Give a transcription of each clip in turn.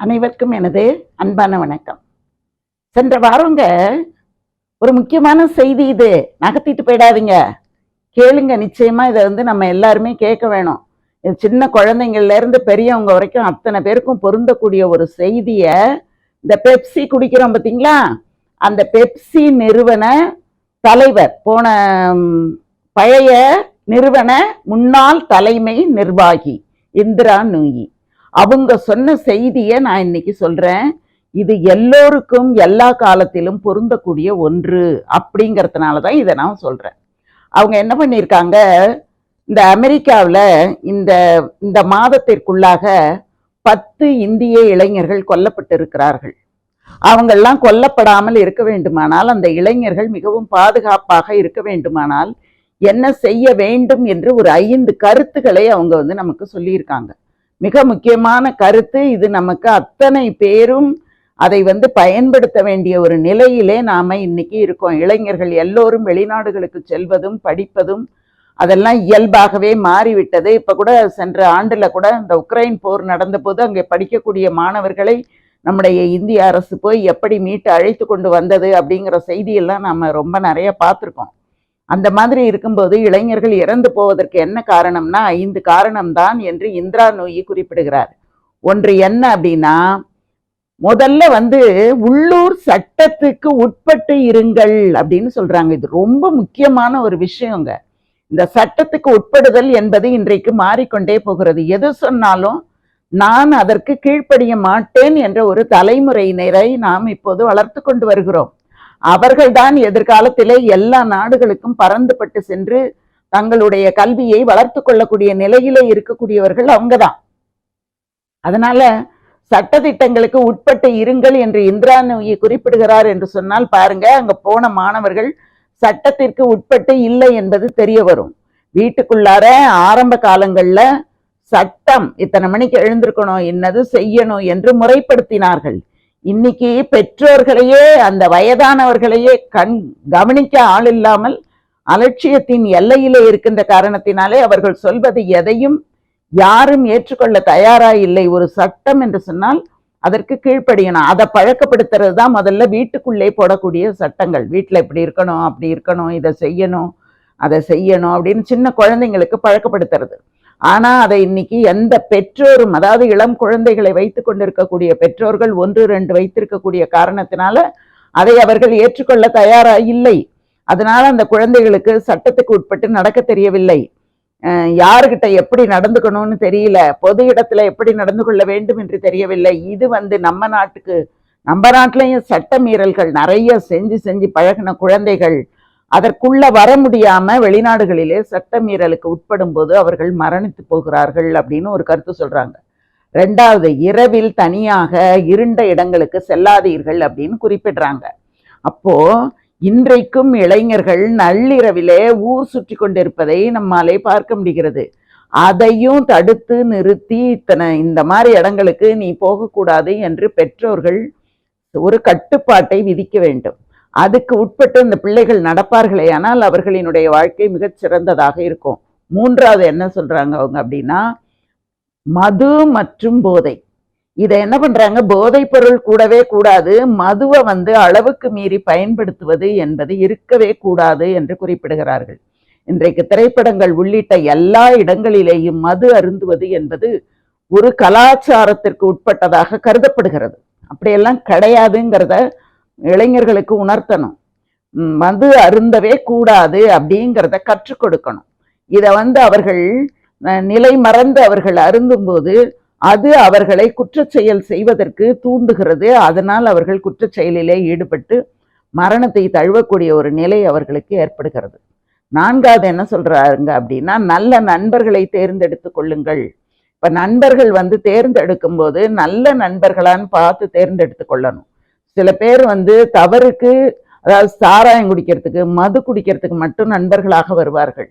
அனைவருக்கும் எனது அன்பான வணக்கம். சென்ற வாரங்க ஒரு முக்கியமான செய்தி இது. நகர்த்திட்டு போயிடாதீங்க. கேளுங்க நிச்சயமா இதை வந்து நம்ம எல்லாருமே கேட்க வேணும். இது சின்ன குழந்தைங்கள்ல இருந்து பெரியவங்க வரைக்கும் அத்தனை பேருக்கும் பொருந்தக்கூடிய ஒரு செய்திய இந்த பெப்சி குடிக்கிறோம் பார்த்தீங்களா அந்த பெப்சி நிறுவன தலைவர் போன பழைய நிறுவன முன்னாள் தலைமை நிர்வாகி இந்திரா நூயி. அவங்க சொன்ன செய்தியை நான் இன்னைக்கு சொல்றேன். இது எல்லோருக்கும் எல்லா காலத்திலும் பொருந்தக்கூடிய ஒன்று அப்படிங்கிறதுனால தான் இதை நான் சொல்கிறேன் அவங்க என்ன பண்ணியிருக்காங்க? இந்த அமெரிக்காவில் இந்த இந்த மாதத்திற்குள்ளாக பத்து இந்திய இளைஞர்கள் கொல்லப்பட்டிருக்கிறார்கள். அவங்கெல்லாம் கொல்லப்படாமல் இருக்க வேண்டுமானால் அந்த இளைஞர்கள் மிகவும் பாதுகாப்பாக இருக்க வேண்டுமானால் என்ன செய்ய வேண்டும் என்று ஒரு ஐந்து கருத்துக்களை அவங்க வந்து நமக்கு சொல்லியிருக்காங்க. மிக முக்கியமான கருத்து இது. நமக்கு அத்தனை பேரும் அதை வந்து பயன்படுத்த வேண்டிய ஒரு நிலையிலே நாம இன்னைக்கு இருக்கோம். இளைஞர்கள் எல்லோரும் வெளிநாடுகளுக்கு செல்வதும் படிப்பதும் அதெல்லாம் இயல்பாகவே மாறிவிட்டது. இப்போ கூட சென்ற ஆண்டில் கூட இந்த உக்ரைன் போர் நடந்தபோது அங்கே படிக்கக்கூடிய மாணவர்களை நம்முடைய இந்திய அரசு போய் எப்படி மீட்டு அழைத்து கொண்டு வந்தது அப்படிங்கிற செய்தியெல்லாம் நம்ம ரொம்ப நிறைய பார்த்துருக்கோம். அந்த மாதிரி இருக்கும்போது இளைஞர்கள் இறந்து போவதற்கு என்ன காரணம்னா ஐந்து காரணம்தான் என்று இந்திரா நோயி குறிப்பிடுகிறார். ஒன்று என்ன அப்படின்னா முதல்ல வந்து உள்ளூர் சட்டத்துக்கு உட்பட்டு இருங்கள் அப்படின்னு சொல்றாங்க. இது ரொம்ப முக்கியமான ஒரு விஷயங்க. இந்த சட்டத்துக்கு உட்படுதல் என்பது இன்றைக்கு மாறிக்கொண்டே போகிறது. எது சொன்னாலும் நான் அதற்கு கீழ்ப்படிய மாட்டேன் என்ற ஒரு தலைமுறையினரை நாம் இப்போது வளர்த்து கொண்டு வருகிறோம். அவர்கள்தான் எதிர்காலத்திலே எல்லா நாடுகளுக்கும் பறந்துபட்டு சென்று தங்களுடைய கல்வியை வளர்த்து கொள்ளக்கூடிய நிலையிலே இருக்கக்கூடியவர்கள் அவங்கதான். அதனால சட்டத்திட்டங்களுக்கு உட்பட்டு இருங்கள் என்று இந்திரா நோயை குறிப்பிடுகிறார் என்று சொன்னால் பாருங்க அங்க போன மாணவர்கள் சட்டத்திற்கு உட்பட்டு இல்லை என்பது தெரிய வரும். வீட்டுக்குள்ளார ஆரம்ப காலங்கள்ல சட்டம் இத்தனை மணிக்கு எழுந்திருக்கணும் என்னது செய்யணும் என்று முறைப்படுத்தினார்கள். இன்னைக்கு பெற்றோர்களையே அந்த வயதானவர்களையே கண் கவனிக்க ஆள் இல்லாமல் அலட்சியத்தின் எல்லையிலே இருக்கின்ற காரணத்தினாலே அவர்கள் சொல்வது எதையும் யாரும் ஏற்றுக்கொள்ள தயாரா இல்லை. ஒரு சட்டம் என்று சொன்னால் அதற்கு கீழ்ப்படியணும். அதை பழக்கப்படுத்துறது தான் முதல்ல வீட்டுக்குள்ளே போடக்கூடிய சட்டங்கள். வீட்டில் இப்படி இருக்கணும் அப்படி இருக்கணும் இதை செய்யணும் அதை செய்யணும் அப்படின்னு சின்ன குழந்தைங்களுக்கு பழக்கப்படுத்துறது. ஆனா அதை இன்னைக்கு எந்த பெற்றோரும் அதாவது இளம் குழந்தைகளை வைத்து கொண்டிருக்கக்கூடிய பெற்றோர்கள் ஒன்று ரெண்டு வைத்திருக்கக்கூடிய காரணத்தினால அதை அவர்கள் ஏற்றுக்கொள்ள தயாரா இல்லை. அதனால அந்த குழந்தைகளுக்கு சட்டத்துக்கு உட்பட்டு நடக்க தெரியவில்லை. யாருக்கிட்ட யாருகிட்ட எப்படி நடந்துக்கணும்னு தெரியல. பொது இடத்துல எப்படி நடந்து கொள்ள வேண்டும் என்று தெரியவில்லை. இது வந்து நம்ம நாட்டுக்கு நம்ம நாட்டிலையும் சட்ட மீறல்கள் நிறைய செஞ்சு செஞ்சு பழகின குழந்தைகள். அதற்குள்ள வர முடியாம வெளிநாடுகளிலே சட்ட மீறலுக்கு உட்படும் போது அவர்கள் மரணித்து போகிறார்கள் அப்படின்னு ஒரு கருத்து சொல்றாங்க. ரெண்டாவது இரவில் தனியாக இருண்ட இடங்களுக்கு செல்லாதீர்கள் அப்படின்னு குறிப்பிடுறாங்க. அப்போ இன்றைக்கும் இளைஞர்கள் நள்ளிரவிலே ஊர் சுற்றி கொண்டிருப்பதை நம்மாலே பார்க்க முடிகிறது. அதையும் தடுத்து நிறுத்தி இத்தனை இந்த மாதிரி இடங்களுக்கு நீ போகக்கூடாது என்று பெற்றோர்கள் ஒரு கட்டுப்பாட்டை விதிக்க வேண்டும். அதுக்கு உட்பட்டு இந்த பிள்ளைகள் நடப்பார்களே ஆனால் அவர்களினுடைய வாழ்க்கை மிகச் சிறந்ததாக இருக்கும். மூன்றாவது என்ன சொல்றாங்க அவங்க அப்படின்னா மது மற்றும் போதை. இதை என்ன பண்றாங்க? போதைப் பொருள் கூடவே கூடாது. மதுவை வந்து அளவுக்கு மீறி பயன்படுத்துவது என்பது இருக்கவே கூடாது என்று குறிப்பிடுகிறார்கள். இன்றைக்கு திரைப்படங்கள் உள்ளிட்ட எல்லா இடங்களிலேயும் மது அருந்துவது என்பது ஒரு கலாச்சாரத்திற்கு உட்பட்டதாக கருதப்படுகிறது. அப்படியெல்லாம் கிடையாதுங்கிறத இளைஞர்களுக்கு உணர்த்தணும். மது அருந்தவே கூடாது அப்படிங்கிறத கற்றுக் கொடுக்கணும். இதை வந்து அவர்கள் நிலை மறந்து அவர்கள் அருந்தும்போது அது அவர்களை குற்ற செயல் செய்வதற்கு தூண்டுகிறது. அதனால் அவர்கள் குற்றச் செயலிலே ஈடுபட்டு மரணத்தை தழுவக்கூடிய ஒரு நிலை அவர்களுக்கு ஏற்படுகிறது. நான்காவது என்ன சொல்கிறாருங்க அப்படின்னா நல்ல நண்பர்களை தேர்ந்தெடுத்து கொள்ளுங்கள். இப்போ நண்பர்கள் வந்து தேர்ந்தெடுக்கும் போது நல்ல நண்பர்களான்னு பார்த்து தேர்ந்தெடுத்து கொள்ளணும். சில பேர் வந்து தவறுக்கு அதாவது சாராயம் குடிக்கிறதுக்கு மது குடிக்கிறதுக்கு மட்டும் நண்பர்களாக வருவார்கள்.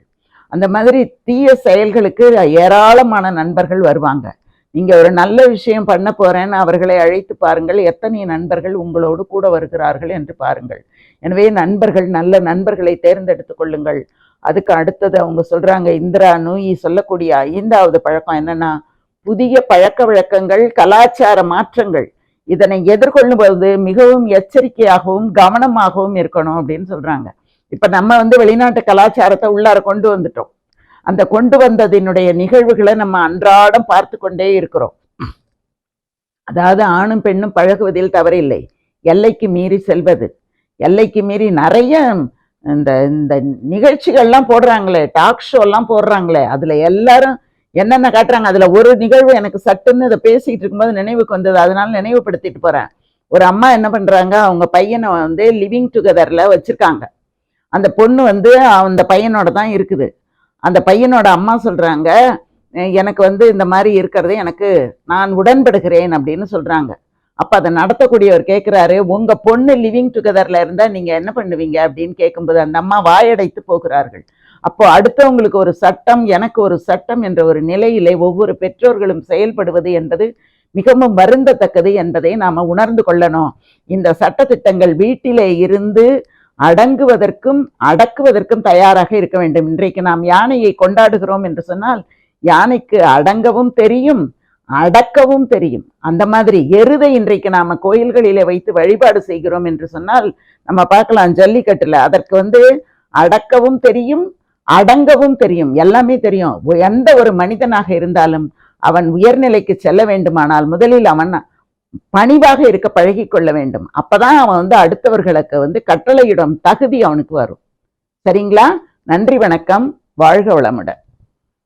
அந்த மாதிரி தீய செயல்களுக்கு ஏராளமான நண்பர்கள் வருவாங்க. நீங்க ஒரு நல்ல விஷயம் பண்ண போறேன்னு அவர்களை அழைத்து பாருங்கள். எத்தனை நண்பர்கள் உங்களோடு கூட வருகிறார்கள் என்று பாருங்கள். எனவே நண்பர்கள் நல்ல நண்பர்களை தேர்ந்தெடுத்து கொள்ளுங்கள். அதுக்கு அடுத்தது அவங்க சொல்றாங்க இந்திரா நூயி சொல்லக்கூடிய ஐந்தாவது பழக்கம் என்னன்னா புதிய பழக்க வழக்கங்கள் கலாச்சார மாற்றங்கள். இதனை எதிர்கொள்ளும் போது மிகவும் எச்சரிக்கையாகவும் கவனமாகவும் இருக்கணும் அப்படின்னு சொல்றாங்க. இப்ப நம்ம வந்து வெளிநாட்டு கலாச்சாரத்தை உள்ளார கொண்டு வந்துட்டோம். அந்த கொண்டு வந்ததினுடைய நிகழ்வுகளை நம்ம அன்றாடம் பார்த்து கொண்டே இருக்கிறோம். அதாவது ஆணும் பெண்ணும் பழகுவதில் தவறில்லை. எல்லைக்கு மீறி செல்வது. எல்லைக்கு மீறி நிறைய இந்த இந்த நிகழ்ச்சிகள்லாம் போடுறாங்களே டாக் ஷோ எல்லாம் போடுறாங்களே அதுல எல்லாரும் என்னென்ன காட்டுறாங்க? அதுல ஒரு நிகழ்வு எனக்கு சட்டுன்னு இதை பேசிட்டு இருக்கும்போது நினைவுக்கு வந்தது. அதனால நினைவுபடுத்திட்டு போறேன். ஒரு அம்மா என்ன பண்றாங்க? அவங்க பையனை வந்து லிவிங் டுகெதர்ல வச்சிருக்காங்க. அந்த பொண்ணு வந்து அந்த பையனோட தான் இருக்குது. அந்த பையனோட அம்மா சொல்றாங்க எனக்கு வந்து இந்த மாதிரி இருக்கிறது எனக்கு நான் உடன்படுகிறேன் அப்படின்னு சொல்றாங்க. அப்போ அதை நடத்தக்கூடியவர் கேட்குறாரு உங்கள் பொண்ணு லிவிங் டுகெதரில் இருந்தால் நீங்கள் என்ன பண்ணுவீங்க? அப்படின்னு கேட்கும்போது அந்த அம்மா வாயடைத்து போகிறார்கள். அப்போ அடுத்தவங்களுக்கு ஒரு சட்டம் எனக்கு ஒரு சட்டம் என்ற ஒரு நிலையிலே ஒவ்வொரு பெற்றோர்களும் செயல்படுவது என்பது மிகவும் வருந்தத்தக்கது என்பதை நாம் உணர்ந்து கொள்ளணும். இந்த சட்டத்திட்டங்கள் வீட்டிலே இருந்து அடங்குவதற்கும் அடக்குவதற்கும் தயாராக இருக்க வேண்டும். இன்றைக்கு நாம் யானையை கொண்டாடுகிறோம் என்று சொன்னால் யானைக்கு அடங்கவும் தெரியும் அடக்கவும் தெரியும். அந்த மாதிரி எருதை இன்றைக்கு நாம கோயில்களிலே வைத்து வழிபாடு செய்கிறோம் என்று சொன்னால் நம்ம பார்க்கலாம் ஜல்லிக்கட்டுல. அதற்கு வந்து அடக்கவும் தெரியும் அடங்கவும் தெரியும். எல்லாமே தெரியும். எந்த ஒரு மனிதனாக இருந்தாலும் அவன் உயர்நிலைக்கு செல்ல வேண்டுமானால் முதலில் அவன் பணிவாக இருக்க பழகி கொள்ள வேண்டும். அப்பதான் அவன் வந்து அடுத்தவர்களுக்கு வந்து கட்டளையிடும் தகுதி அவனுக்கு வரும். சரிங்களா? நன்றி வணக்கம். வாழ்க வளமுடன்.